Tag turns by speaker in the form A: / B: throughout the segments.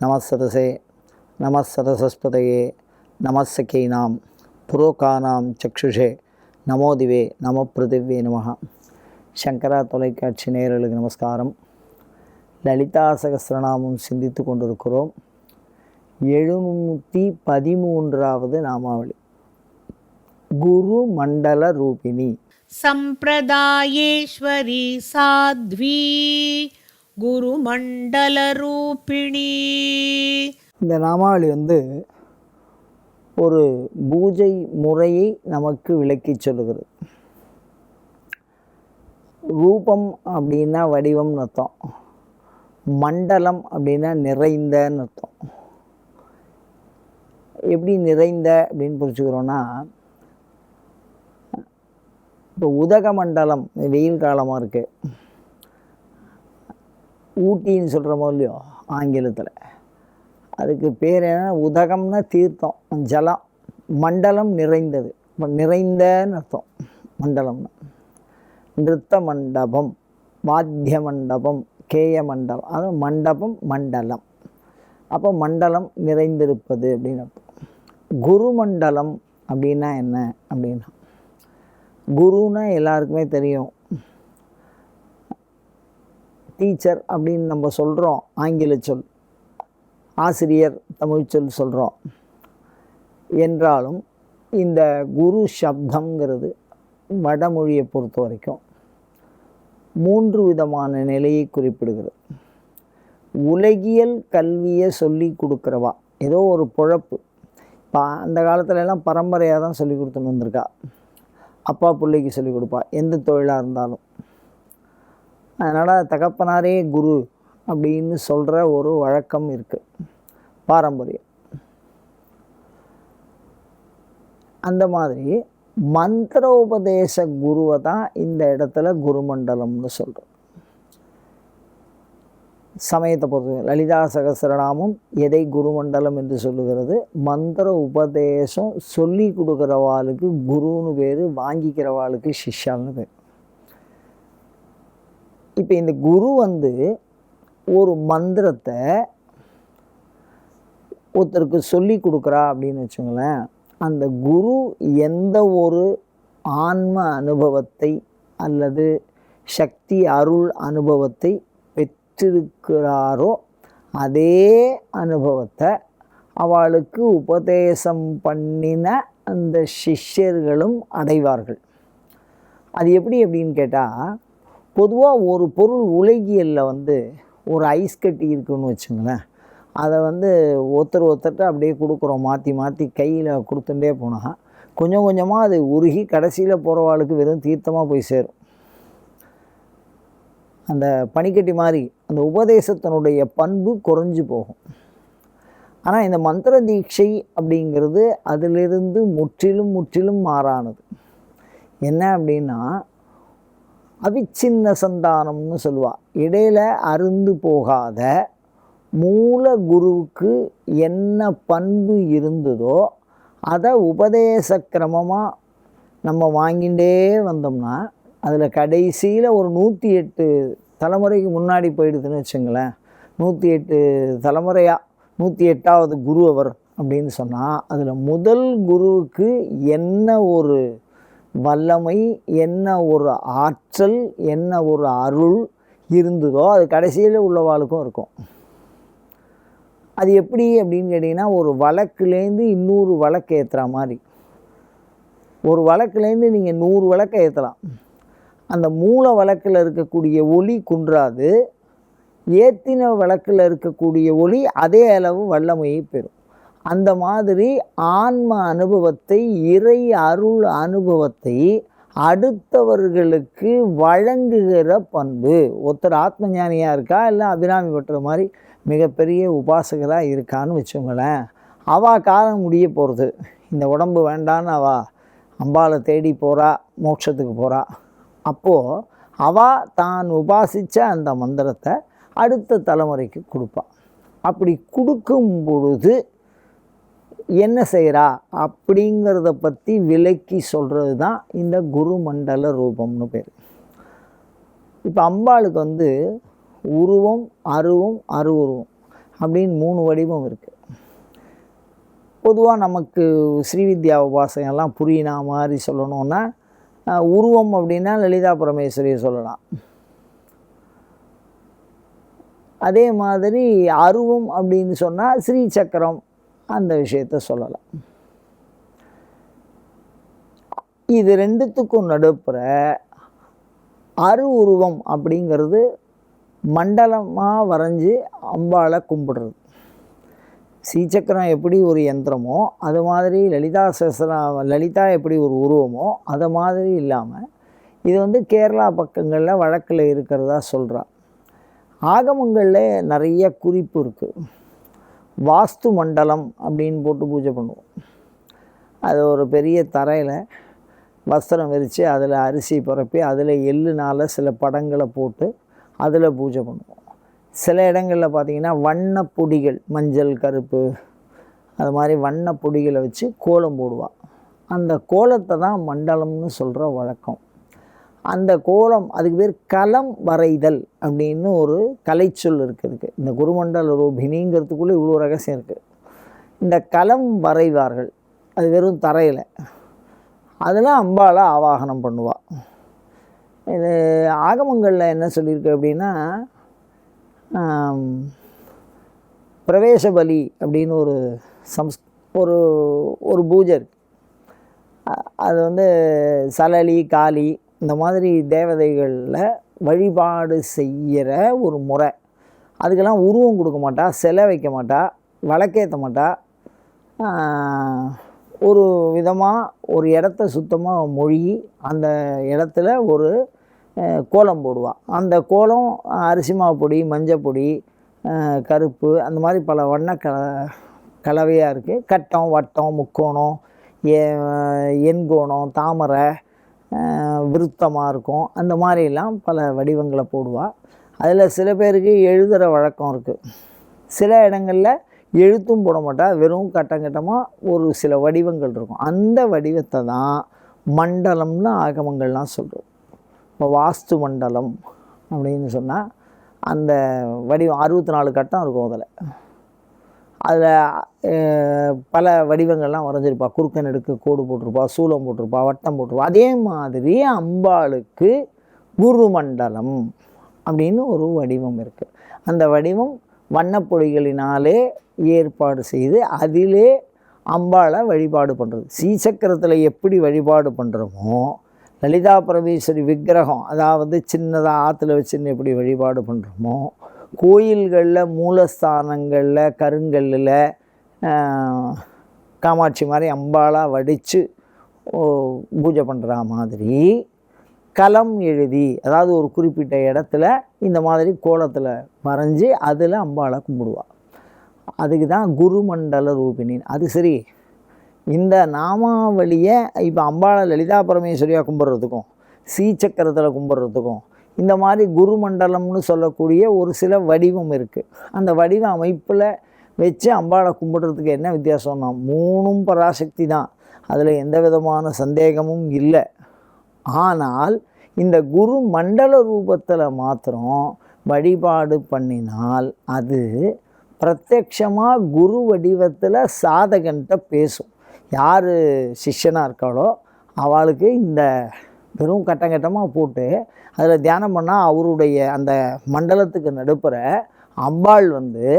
A: நமசதசே நமசதசஸ்பதையே நமசகீனாம் புரோகானாம் சக்ஷுஷே நமோதிவே நம பிருத்திவே நமகா சங்கரா தொலைக்காட்சி நேயர்களுக்கு நமஸ்காரம். லலிதா சகசிரநாமம் சிந்தித்து கொண்டிருக்கிறோம். எழுநூற்றி பதிமூன்றாவது நாமாவளி. குரு மண்டல ரூபிணி.
B: சம்பிரதாயேஸ்வரி சாத்வி. குரு மண்டல ரூபிணி
A: இந்த நாமாவளி வந்து ஒரு பூஜை முறையை நமக்கு விளக்கி சொல்லுகிறது. ரூபம் அப்படின்னா வடிவம்னு அர்த்தம். மண்டலம் அப்படின்னா நிறைந்தன்னு அர்த்தம். எப்படி நிறைந்த அப்படின்னு புரிச்சுக்கிறோன்னா இப்போ உதக மண்டலம் வெயில் காலமாக இருக்குது ஊட்டின்னு சொல்கிறோமோ இல்லையோ ஆங்கிலத்தில். அதுக்கு பேர் என்ன உதகம்னா தீர்த்தம் ஜலம் மண்டலம் நிறைந்தது. இப்ப நிறைந்தன்னு அர்த்தம் மண்டலம்னா. நிறுத்த மண்டபம் வாத்திய மண்டபம் கேய மண்டபம் அதாவது மண்டபம் மண்டலம். அப்போ மண்டலம் நிறைந்திருப்பது அப்படின்னு அர்த்தம். குரு மண்டலம் அப்படின்னா என்ன அப்படின்னா குருன்னா எல்லாருக்குமே தெரியும். டீச்சர் அப்படின்னு நம்ம சொல்கிறோம் ஆங்கில சொல். ஆசிரியர் தமிழ் சொல் சொல்கிறோம் என்றாலும் இந்த குரு சப்தங்கிறது வடமொழியை பொறுத்த வரைக்கும் மூன்று விதமான நிலையை குறிப்பிடுகிறது. உலகியல் கல்வியை சொல்லி கொடுக்குறவா? ஏதோ ஒரு பொழப்பு. இப்போ அந்த காலத்துல எல்லாம் பரம்பரையாக தான் சொல்லி கொடுத்துன்னு வந்திருக்கா. அப்பா பிள்ளைக்கு சொல்லி கொடுப்பா. எந்த தொழிலாக இருந்தாலும். அதனால் தகப்பனாரே குரு அப்படின்னு சொல்கிற ஒரு வழக்கம் இருக்குது பாரம்பரியம். அந்த மாதிரி மந்திரோபதேச குருவை தான் இந்த இடத்துல குருமண்டலம்னு சொல்கிறோம் சமயத்தை பொறுத்த லலிதா சகசரநாமம் எதை குருமண்டலம் என்று சொல்லுகிறது? மந்திர உபதேசம் சொல்லி கொடுக்குறவாளுக்கு குருன்னு பேர் வாங்கிக்கிறவாளுக்கு சிஷ்யான்னு பேர். இப்போ இந்த குரு வந்து ஒரு மந்திரத்தை ஒருத்தருக்கு சொல்லி கொடுக்குறா அப்படின்னு வச்சுங்களேன் அந்த குரு எந்த ஒரு ஆன்ம அனுபவத்தை அல்லது சக்தி அருள் அனுபவத்தை பெற்றிருக்கிறாரோ அதே அனுபவத்தை அவளுக்கு உபதேசம் பண்ணின அந்த சிஷ்யர்களும் அடைவார்கள். அது எப்படி அப்படின்னு கேட்டால் பொதுவாக ஒரு பொருள் உலகியலில் வந்து ஒரு ஐஸ் கட்டி இருக்குன்னு வச்சுங்களேன். அதை வந்து ஒருத்தர் ஒருத்தர்கிட்ட அப்படியே கொடுக்குறோம். மாற்றி மாற்றி கையில் கொடுத்துட்டே போனால் கொஞ்சம் கொஞ்சமாக அது உருகி கடைசியில் போகிறவாளுக்கு வெறும் தீர்த்தமாக போய் சேரும். அந்த பனிக்கட்டி மாதிரி அந்த உபதேசத்தினுடைய பண்பு குறைஞ்சு போகும். ஆனால் இந்த மந்திர தீட்சை அப்படிங்கிறது அதிலிருந்து முற்றிலும் முற்றிலும் மாறானது. என்ன அப்படின்னா அவிச்சின்ன சந்தானம்னு சொல்லுவா. இடையில அருந்து போகாத மூல குருவுக்கு என்ன பண்பு இருந்ததோ அதை உபதேச கிரமமாக நம்ம வாங்கிட்டே வந்தோம்னா அதில் கடைசியில் ஒரு நூற்றி எட்டு தலைமுறைக்கு முன்னாடி போயிடுதுன்னு வச்சுங்களேன் நூற்றி எட்டு தலைமுறையாக நூற்றி எட்டாவது குரு அவர் அப்படின்னு சொன்னால் அதில் முதல் குருவுக்கு என்ன ஒரு வல்லமை என்ன ஒரு ஆற்றல் என்ன ஒரு அருள் இருந்ததோ அது கடைசியில் உள்ளவாளுக்கும் இருக்கும். அது எப்படி அப்படின்னு கேட்டிங்கன்னா ஒரு வழக்குலேருந்து இன்னொரு வழக்கு ஏற்றுற மாதிரி. ஒரு வழக்குலேருந்து நீங்கள் நூறு வழக்கை ஏற்றலாம் அந்த மூல வழக்கில் இருக்கக்கூடிய ஒளி குன்றாது ஏற்றின வழக்கில் இருக்கக்கூடிய ஒளி அதே அளவு வல்லமையை பெறும். அந்த மாதிரி ஆன்ம அனுபவத்தை இறை அருள் அனுபவத்தை அடுத்தவர்களுக்கு வழங்குகிற பண்பு. ஒருத்தர் ஆத்ம ஞானியாக இருக்கா? இல்லை அபிராமி பெற்ற மாதிரி மிகப்பெரிய உபாசகராக இருக்கான்னு வச்சுங்களேன் அவா காலம் முடிய போகிறது இந்த உடம்பு வேண்டான்னு அவா அம்பாவை தேடி போகிறா மோட்சத்துக்கு போகிறா அப்போது அவா தான் உபாசித்த அந்த மந்திரத்தை அடுத்த தலைமுறைக்கு கொடுப்பாள் அப்படி கொடுக்கும் பொழுது என்ன செய்கிறா அப்படிங்கிறத பற்றி விலக்கி சொல்கிறது தான் இந்த குருமண்டல ரூபம்னு பேர். இப்போ அம்பாளுக்கு வந்து உருவம் அருவம் அருவுருவம் அப்படின்னு மூணு வடிவம் இருக்குது பொதுவாக நமக்கு ஸ்ரீவித்யா உபாசனையெல்லாம் புரியினா மாதிரி சொல்லணும்னா உருவம் அப்படின்னா லலிதா பரமேஸ்வரியை சொல்லலாம். அதே மாதிரி அருவம் அப்படின்னு சொன்னால் ஸ்ரீ சக்கரம் அந்த விஷயத்த சொல்லலாம். இது ரெண்டுத்துக்கும் நடுப்புற அரு உருவம் அப்படிங்கிறது மண்டலமாக வரைஞ்சி அம்பாளை கும்பிடுறது. ஸ்ரீசக்கரம் எப்படி ஒரு யந்திரமோ அது மாதிரி லலிதா சஹஸ்ரம் லலிதா எப்படி ஒரு உருவமோ அது மாதிரி இல்லாமல் இது வந்து கேரளா பக்கங்களில் வழக்கில் இருக்கிறதா சொல்கிறா ஆகமங்களில் நிறைய குறிப்பு இருக்குது வாஸ்து மண்டலம் அப்படின்னு போட்டு பூஜை பண்ணுவோம். அது ஒரு பெரிய தரையில் வஸ்திரம் விரித்து அதில் அரிசி பரப்பி அதில் எள்ளுனால் சில படங்களை போட்டு அதில் பூஜை பண்ணுவோம். சில இடங்களில் பார்த்திங்கன்னா வண்ணப் பொடிகள் மஞ்சள் கருப்பு அது மாதிரி வண்ணப் பொடிகளை வச்சு கோலம் போடுவாள் அந்த கோலத்தை தான் மண்டலம்னு சொல்கிற வழக்கம். அந்த கோலம் அதுக்கு பேர் களம் வரைதல் அப்படின்னு ஒரு கலைச்சொல் இருக்குது இந்த குருமண்டல ரூபினிங்கிறதுக்குள்ளே இவ்வளோ ரகசியம் இருக்குது இந்த களம் வரைவார்கள் அது வெறும் தரையில். அதில் அம்பாளை ஆவாகனம் பண்ணுவாள் இது ஆகமங்களில் என்ன சொல்லியிருக்கு அப்படின்னா பிரவேச பலி அப்படின்னு ஒரு சம்ஸ் ஒரு ஒரு பூஜை இருக்கு. அது வந்து சலலி காளி இந்த மாதிரி தேவதைகளில் வழிபாடு செய்கிற ஒரு முறை. அதுக்கெல்லாம் உருவம் கொடுக்க மாட்டா சிலை வைக்க மாட்டா வழக்கேற்ற மாட்டா. ஒரு விதமாக ஒரு இடத்த சுத்தமாக மொழி அந்த இடத்துல ஒரு கோலம் போடுவாள் அந்த கோலம் அரிசி மாவு பொடி மஞ்சள் பொடி கருப்பு அந்த மாதிரி பல வண்ண கல கலவையாக இருக்குது கட்டம் வட்டம் முக்கோணம் எ- எண்கோணம் தாமரை விருத்தமாக இருக்கும். அந்த மாதிரிலாம் பல வடிவங்களை போடுவாள் அதில் சில பேருக்கு எழுதுகிற வழக்கம் இருக்குது சில இடங்களில் எழுத்தும் போட மாட்டா. வெறும் கட்டங்கட்டமாக ஒரு சில வடிவங்கள் இருக்கும். அந்த வடிவத்தை தான் மண்டலம்னு ஆகமங்கள்லாம் சொல்கிறோம் இப்போ வாஸ்து மண்டலம் அப்படின்னு சொன்னால் அந்த வடிவம் அறுபத்தி நாலு கட்டம் இருக்கும் அதில். அதில் பல வடிவங்கள்லாம் வரைஞ்சிருப்பா. குறுக்க நெடுக்கு கோடு போட்டிருப்பா சூலம் போட்டிருப்பா வட்டம் போட்டிருப்பா. அதே மாதிரி அம்பாளுக்கு குருமண்டலம் அப்படின்னு ஒரு வடிவம் இருக்குது அந்த வடிவம் வண்ணப்பொடிகளினாலே ஏற்பாடு செய்து அதிலே அம்பாளை வழிபாடு பண்ணுறது சீசக்கரத்தில் எப்படி வழிபாடு பண்ணுறோமோ லலிதா பரமேஸ்வரி விக்கிரகம் அதாவது சின்னதாக ஆற்றுல வச்சுன்னு எப்படி வழிபாடு பண்ணுறோமோ கோயில்களில் மூலஸ்தானங்களில் கருங்கல்லில் காமாட்சி மாதிரி அம்பாளாக வடித்து பூஜை பண்ணுற மாதிரி களம் எழுதி அதாவது ஒரு குறிப்பிட்ட இடத்துல இந்த மாதிரி கோலத்தில் வரைஞ்சி அதில் அம்பாளை கும்பிடுவாள் அதுக்கு தான் குருமண்டல ரூபினின் அது சரி இந்த நாமாவளியை இப்போ அம்பாளை லலிதா பரமேஸ்வரியாக கும்பிட்றதுக்கும் சீச்சக்கரத்தில் கும்பிட்றதுக்கும் இந்த மாதிரி குருமண்டலம்னு சொல்லக்கூடிய ஒரு சில வடிவம் இருக்குது அந்த வடிவ அமைப்பில் வச்சு அம்பாளை கும்பிட்றதுக்கு என்ன வித்தியாசம்னா மூணும் பராசக்தி தான். அதில் எந்த விதமான சந்தேகமும் இல்லை. ஆனால் இந்த குரு மண்டல ரூபத்தில் மாத்திரம் வழிபாடு பண்ணினால் அது பிரத்யக்ஷமாக குரு வடிவத்தில் சாதகன்ட்ட பேசும். யார் சிஷ்யனாக இருக்காளோ அவளுக்கு இந்த வெறும் கட்டங்கட்டமாக போட்டு அதில் தியானம் பண்ணால் அவருடைய அந்த மண்டலத்துக்கு நடுப்புற அம்பாள் வந்து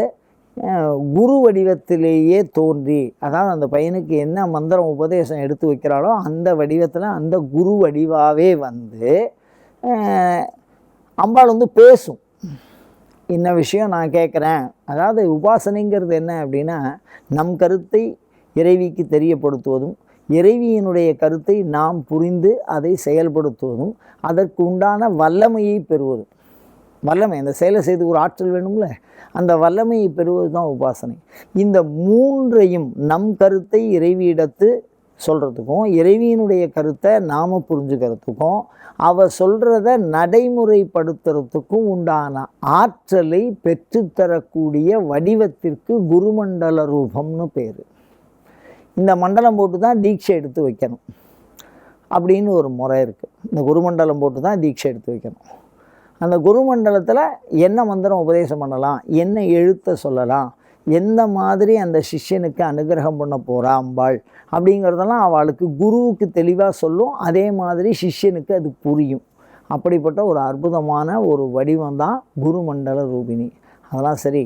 A: குரு வடிவத்திலேயே தோன்றி அதாவது அந்த பையனுக்கு என்ன மந்திரம் உபதேசம் எடுத்து வைக்கிறாளோ அந்த வடிவத்தில் அந்த குரு வடிவாவே வந்து அம்பாள் வந்து பேசும். இன்ன விஷயம் நான் கேட்குறேன் அதாவது உபாசனைங்கிறது என்ன அப்படின்னா நம் கருத்தை இறைவிக்கு தெரியப்படுத்துவதும் இறைவியினுடைய கருத்தை நாம் புரிந்து அதை செயல்படுத்துவதும் அதற்கு உண்டான வல்லமையை பெறுவதும். வல்லமை அந்த செயலை செய்து ஒரு ஆற்றல் வேணும்ல? அந்த வல்லமையை பெறுவது தான் உபாசனை. இந்த மூன்றையும் நம் கருத்தை இறைவியிடத்து சொல்கிறதுக்கும் இறைவியினுடைய கருத்தை நாம் புரிஞ்சுக்கிறதுக்கும் அவள் சொல்கிறத நடைமுறைப்படுத்துறதுக்கும் உண்டான ஆற்றலை பெற்றுத்தரக்கூடிய வடிவத்திற்கு குருமண்டல ரூபம்னு பேர். இந்த மண்டலம் போட்டு தான் தீட்சை எடுத்து வைக்கணும் அப்படின்னு ஒரு முறை இருக்குது இந்த குருமண்டலம் போட்டு தான் தீட்சை எடுத்து வைக்கணும். அந்த குருமண்டலத்தில் என்ன மந்திரம் உபதேசம் பண்ணலாம்? என்ன எழுத்தை சொல்லலாம்? எந்த மாதிரி அந்த சிஷ்யனுக்கு அனுகிரகம் பண்ண போகிறா அம்பாள்? அப்படிங்கிறதெல்லாம் அவளுக்கு குருவுக்கு தெளிவாக சொல்லும். அதே மாதிரி சிஷ்யனுக்கு அது புரியும். அப்படிப்பட்ட ஒரு அற்புதமான ஒரு வடிவம் தான் குருமண்டல ரூபிணி. அதெல்லாம் சரி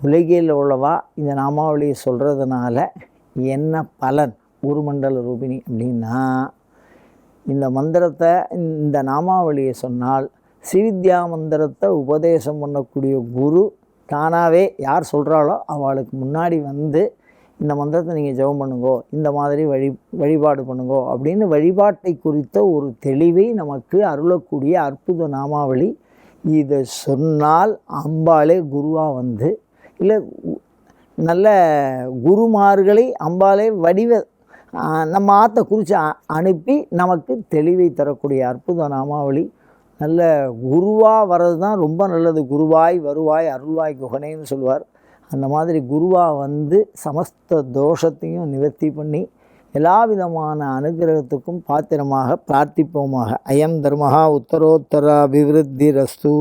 A: உலகில் உள்ளவா இந்த நாமாவளியை சொல்கிறதுனால என்ன பலன்? குருமண்டல ரூபிணி அப்படின்னா இந்த மந்திரத்தை இந்த நாமாவளியை சொன்னால் சிவித்யா மந்திரத்தை உபதேசம் பண்ணக்கூடிய குரு தானாகவே யார் சொல்கிறாளோ அவளுக்கு முன்னாடி வந்து இந்த மந்திரத்தை நீங்கள் ஜெபம் பண்ணுங்கோ இந்த மாதிரி வழி வழிபாடு பண்ணுங்கோ அப்படின்னு வழிபாட்டை குறித்த ஒரு தெளிவை நமக்கு அருளக்கூடிய அற்புத நாமாவளி இதை சொன்னால் அம்பாளே குருவாக வந்து இல்லை நல்ல குருமார்களை அம்பாலே வடிவ நம்ம ஆற்ற குறித்து அனுப்பி நமக்கு தெளிவை தரக்கூடிய அற்புத நாமாவளி. நல்ல குருவாக வர்றது தான் ரொம்ப நல்லது. குருவாய் வருவாய் அருள்வாய் குகனேன்னு சொல்லுவார் அந்த மாதிரி குருவாக வந்து சமஸ்த தோஷத்தையும் நிவர்த்தி பண்ணி எல்லா விதமான அனுகிரகத்துக்கும் பாத்திரமாக பிரார்த்திப்போமாக. அயம் தர்மஹா உத்தரோத்தர அபிவிருத்தி ரஸ்து